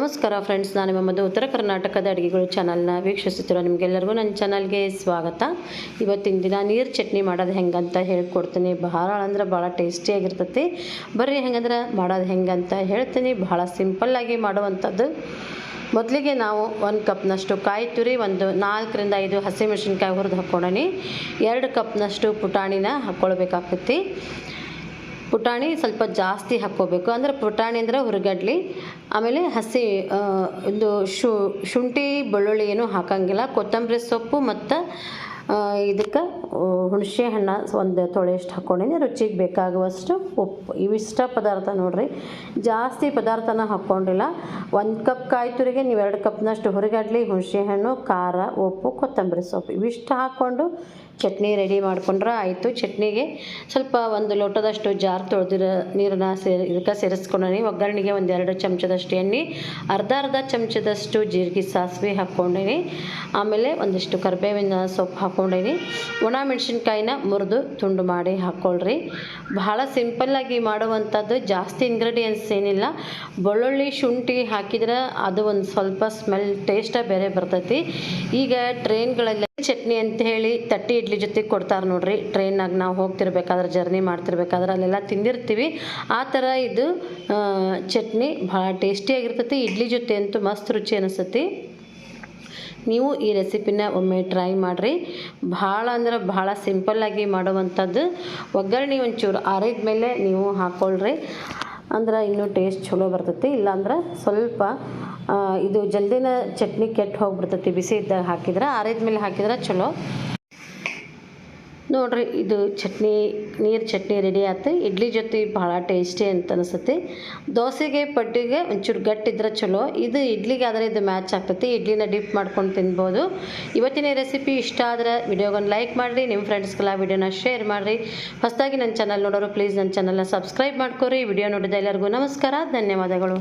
ನಮಸ್ಕಾರ ಫ್ರೆಂಡ್ಸ್ ನಾನು ನಿಮ್ಮ ಉತ್ತರ ಕರ್ನಾಟಕದ ಅಡುಗೆಗಳು ಚಾನಲ್ನ ವೀಕ್ಷಿಸುತ್ತಿರೋ ನಿಮಗೆಲ್ಲರಿಗೂ ನನ್ನ ಚಾನಲ್ಗೆ ಸ್ವಾಗತ. ಇವತ್ತಿನ ದಿನ ನೀರು ಚಟ್ನಿ ಮಾಡೋದು ಹೆಂಗಂತ ಹೇಳ್ಕೊಡ್ತೀನಿ. ಬಹಳ ಅಂದ್ರೆ ಭಾಳ ಟೇಸ್ಟಿಯಾಗಿರ್ತೈತಿ ಬರ್ರಿ ಹೆಂಗಂದ್ರೆ ಮಾಡೋದು ಹೆಂಗಂತ ಹೇಳ್ತೀನಿ. ಬಹಳ ಸಿಂಪಲ್ಲಾಗಿ ಮಾಡುವಂಥದ್ದು. ಮೊದಲಿಗೆ ನಾವು ಒಂದು ಕಪ್ನಷ್ಟು ಕಾಯಿ ತುರಿ, ಒಂದು ನಾಲ್ಕರಿಂದ ಐದು ಹಸಿಮೆಣಸಿನ್ಕಾಯಿ ಹುರಿದು ಹಾಕ್ಕೊಂಡೀನಿ ಎರಡು ಕಪ್ನಷ್ಟು ಪುಟಾಣಿನ ಹಾಕ್ಕೊಳ್ಬೇಕಾಗ್ತೈತಿ. ಪುಟಾಣಿ ಸ್ವಲ್ಪ ಜಾಸ್ತಿ ಹಾಕ್ಕೋಬೇಕು. ಅಂದರೆ ಪುಟಾಣಿ ಅಂದರೆ ಹುರುಗಡ್ಲಿ, ಆಮೇಲೆ ಹಸಿ ಒಂದು ಶುಂಠಿ, ಬೆಳ್ಳುಳ್ಳಿ ಏನು ಹಾಕಂಗಿಲ್ಲ. ಕೊತ್ತಂಬರಿ ಸೊಪ್ಪು ಮತ್ತು ಇದಕ್ಕೆ ಹುಣಸೆ ಹಣ್ಣು ಒಂದು ತೊಳೆಯಷ್ಟು ಹಾಕ್ಕೊಂಡಿನಿ ರುಚಿಗೆ ಬೇಕಾಗುವಷ್ಟು ಉಪ್ಪು. ಇವಿಷ್ಟ ಪದಾರ್ಥ ನೋಡಿರಿ. ಜಾಸ್ತಿ ಪದಾರ್ಥನ ಹಾಕ್ಕೊಂಡಿಲ್ಲ ಒಂದು ಕಪ್ ಕಾಯಿ ತುರಿಗೆ, ನೀವು ಎರಡು ಕಪ್ನಷ್ಟು ಹುರಿಗಡ್ಲಿ, ಹುಣಸೆ ಹಣ್ಣು, ಖಾರ, ಉಪ್ಪು, ಕೊತ್ತಂಬರಿ ಸೊಪ್ಪು. ಇವಿಷ್ಟು ಹಾಕ್ಕೊಂಡು ಚಟ್ನಿ ರೆಡಿ ಮಾಡ್ಕೊಂಡ್ರೆ ಆಯಿತು. ಚಟ್ನಿಗೆ ಸ್ವಲ್ಪ ಒಂದು ಲೋಟದಷ್ಟು ಜಾರ್ ತೊಳೆದಿರೋ, ನೀರನ್ನು ಸೇರಿ, ಇದಕ್ಕೆ ಸೇರಿಸ್ಕೊಂಡಿ ಒಗ್ಗರಣೆಗೆ ಒಂದೆರಡು ಚಮಚದಷ್ಟು ಎಣ್ಣೆ, ಅರ್ಧ ಅರ್ಧ ಚಮಚದಷ್ಟು ಜೀರಿಗೆ ಸಾಸಿವೆ ಹಾಕ್ಕೊಂಡಿನಿ ಆಮೇಲೆ ಒಂದಿಷ್ಟು ಕರಿಬೇವಿನ ಸೊಪ್ಪು ಹಾಕ್ಕೊಂಡೀನಿ ಒಣ ಮೆಣಸಿನ್ಕಾಯಿನ ಮುರಿದು ತುಂಡು ಮಾಡಿ ಹಾಕ್ಕೊಳ್ರಿ ಬಹಳ ಸಿಂಪಲ್ಲಾಗಿ ಮಾಡುವಂಥದ್ದು, ಜಾಸ್ತಿ ಇಂಗ್ರೀಡಿಯೆಂಟ್ಸ್ ಏನಿಲ್ಲ. ಬೆಳ್ಳುಳ್ಳಿ, ಶುಂಠಿ ಹಾಕಿದ್ರೆ ಅದು ಒಂದು ಸ್ವಲ್ಪ ಸ್ಮೆಲ್ ಟೇಸ್ಟೇ ಬೇರೆ ಬರ್ತೈತಿ. ಈಗ ಟ್ರೈನ್ಗಳಲ್ಲಿ ಚಟ್ನಿ ಅಂತ ಹೇಳಿ ತಟ್ಟಿ ಇಡ್ಲಿ ಜೊತೆಗೆ ಕೊಡ್ತಾರೆ ನೋಡ್ರಿ. ಟ್ರೈನಾಗ ನಾವು ಹೋಗ್ತಿರ್ಬೇಕಾದ್ರೆ, ಜರ್ನಿ ಮಾಡ್ತಿರ್ಬೇಕಾದ್ರೆ ಅಲ್ಲೆಲ್ಲ ತಿಂದಿರ್ತೀವಿ. ಆ ಥರ ಇದು ಚಟ್ನಿ ಭಾಳ ಟೇಸ್ಟಿಯಾಗಿರ್ತೈತಿ ಇಡ್ಲಿ ಜೊತೆ ಅಂತೂ ಮಸ್ತ್ ರುಚಿ ಅನಿಸ್ತೈತಿ. ನೀವು ಈ ರೆಸಿಪಿನ ಒಮ್ಮೆ ಟ್ರೈ ಮಾಡಿರಿ. ಭಾಳ ಅಂದ್ರೆ ಭಾಳ ಸಿಂಪಲ್ಲಾಗಿ ಮಾಡುವಂಥದ್ದು. ಒಗ್ಗರಣೆ ಒಂಚೂರು ಆರಿದ ಮೇಲೆ ನೀವು ಹಾಕ್ಕೊಳ್ರಿ ಅಂದ್ರೆ ಇನ್ನೂ ಟೇಸ್ಟ್ ಚಲೋ ಬರ್ತೈತಿ. ಇಲ್ಲಾಂದ್ರೆ ಸ್ವಲ್ಪ ಇದು ಜಲ್ದಿನ ಚಟ್ನಿ ಕೆಟ್ಟು ಹೋಗ್ಬಿಡ್ತೈತಿ. ಬಿಸಿ ಇದ್ದಾಗ ಹಾಕಿದ್ರೆ ಆರಿದ ಮೇಲೆ ಹಾಕಿದ್ರೆ ಚಲೋ. ನೋಡ್ರಿ, ಇದು ಚಟ್ನಿ, ನೀರು ಚಟ್ನಿ ರೆಡಿ ಆಯ್ತು ಇಡ್ಲಿ ಜೊತೆ ಭಾಳ ಟೇಸ್ಟಿ ಅಂತ ಅನಿಸುತ್ತೆ. ದೋಸೆಗೆ ಪಡ್ಡಿಗೆ ಒಂಚೂರು ಗಟ್ಟಿದ್ರೆ ಚಲೋ. ಇದು ಇಡ್ಲಿಗೆ ಆದರೆ ಇದು ಮ್ಯಾಚ್ ಆಗ್ತೈತಿ. ಇಡ್ಲಿನ ಡಿಪ್ ಮಾಡ್ಕೊಂಡು ತಿನ್ಬೋದು. ಇವತ್ತಿನ ರೆಸಿಪಿ ಇಷ್ಟ ಆದರೆ ವಿಡಿಯೋಗೊಂದು ಲೈಕ್ ಮಾಡಿರಿ ನಿಮ್ಮ ಫ್ರೆಂಡ್ಸ್ಗೆಲ್ಲ ವಿಡಿಯೋನ ಶೇರ್ ಮಾಡಿರಿ. ಹೊಸದಾಗಿ ನನ್ನ ಚಾನಲ್ ನೋಡೋರು ಪ್ಲೀಸ್ ನನ್ನ ಚಾನಲ್ನ ಸಬ್ಸ್ಕ್ರೈಬ್ ಮಾಡ್ಕೊರಿ. ವಿಡಿಯೋ ನೋಡಿದ ಎಲ್ಲರಿಗೂ ನಮಸ್ಕಾರ. ಧನ್ಯವಾದಗಳು.